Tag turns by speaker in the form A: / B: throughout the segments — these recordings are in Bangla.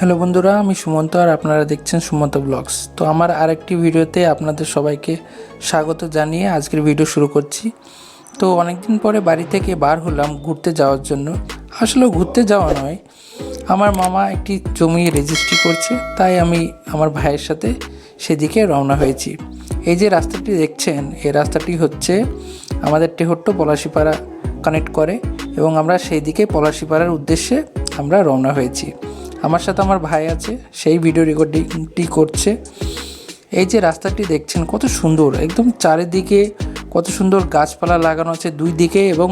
A: হ্যালো বন্ধুরা, আমি সুমন্ত আর আপনারা দেখছেন সুমন্ত ব্লগস। তো আমার আরেকটি ভিডিওতে আপনাদের সবাইকে স্বাগত জানিয়ে আজকের ভিডিও শুরু করছি। তো অনেকদিন পরে বাড়ি থেকে বার হলাম ঘুরতে যাওয়ার জন্য। আসলে ঘুরতে যাওয়া নয়, আমার মামা একটি জমি রেজিস্ট্রি করছে, তাই আমি আমার ভাইয়ের সাথে সেদিকে রওনা হয়েছি। এই যে রাস্তাটি দেখছেন, এই রাস্তাটি হচ্ছে আমাদের টেহট্ট পলাশিপাড়া কানেক্ট করে এবং আমরা সেই দিকে পলাশিপাড়ার উদ্দেশ্যে আমরা রওনা হয়েছি। আমার সাথে আমার ভাই আছে, সেই ভিডিও রেকর্ডিংটি করছে। এই যে রাস্তাটি দেখছেন, কত সুন্দর, একদম চারিদিকে কত সুন্দর গাছপালা লাগানো আছে দুই দিকে এবং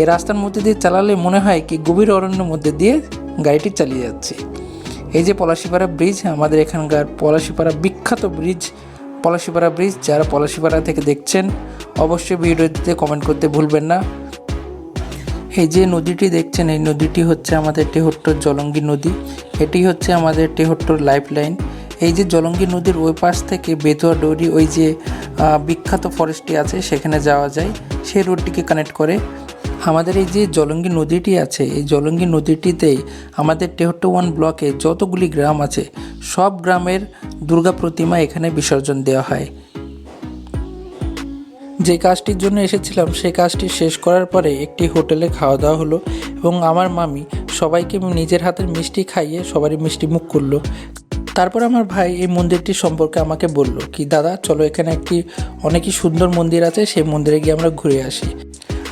A: এই রাস্তার মধ্যে দিয়ে চালালে মনে হয় কি গভীর অরণ্যের মধ্যে দিয়ে গাড়িটি চালিয়ে যাচ্ছে। এই যে পলাশিপাড়া ব্রিজ আমাদের এখানকার পলাশিপাড়া, বিখ্যাত ব্রিজ পলাশিপাড়া ব্রিজ যারা পলাশিপাড়া থেকে দেখছেন, অবশ্যই ভিডিওতে কমেন্ট করতে ভুলবেন না। এই যে নদীটি দেখছেন, এই নদীটি হচ্ছে আমাদের টেহট্টর জলঙ্গি নদী। এটি হচ্ছে আমাদের টেহট্টর লাইফ লাইন এই যে জলঙ্গি নদীর ওই পাশ থেকে বেতুয়া ডৌরি, ওই যে বিখ্যাত ফরেস্টটি আছে, সেখানে যাওয়া যায়। সেই রোডটিকে কানেক্ট করে আমাদের এই যে জলঙ্গি নদীটি আছে, এই জলঙ্গি নদীটিতেই আমাদের টেহট্ট ওয়ান ব্লকে যতগুলি গ্রাম আছে, সব গ্রামের দুর্গা প্রতিমা এখানে বিসর্জন দেওয়া হয়। যে কাজটির জন্য এসেছিলাম সেই কাজটি শেষ করার পরে একটি হোটেলে খাওয়া দাওয়া হলো এবং আমার মামি সবাইকে নিজের হাতের মিষ্টি খাইয়ে সবারই মিষ্টি মুখ করল। তারপর আমার ভাই এই মন্দিরটি সম্পর্কে আমাকে বলল কি, দাদা, চলো এখানে একটি অনেকই সুন্দর মন্দির আছে, সেই মন্দিরে গিয়ে আমরা ঘুরে আসি।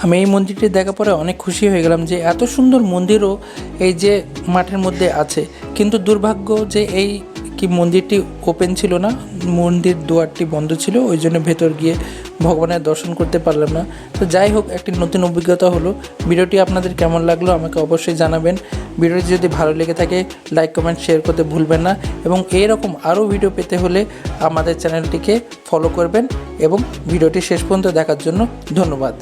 A: আমি এই মন্দিরটি দেখার পরে অনেক খুশি হয়ে গেলাম যে এত সুন্দর মন্দিরও এই যে মাঠের মধ্যে আছে। কিন্তু দুর্ভাগ্য যে এই কি মন্দিরটি ওপেন ছিল না, মন্দির দুয়ারটি বন্ধ ছিল, ওই জন্য ভেতর গিয়ে ভগবানের দর্শন করতে পারলাম না। তো যাই হোক, একটি নতুন অভিজ্ঞতা হলো। ভিডিওটি আপনাদের কেমন লাগল আমাকে অবশ্যই জানাবেন। ভিডিওটি যদি ভালো লেগে থাকে লাইক কমেন্ট শেয়ার করতে ভুলবেন না। এবং এইরকম আরও ভিডিও পেতে হলে আমাদের চ্যানেলটিকে ফলো করবেন। এবং ভিডিওটি শেষ পর্যন্ত দেখার জন্য ধন্যবাদ।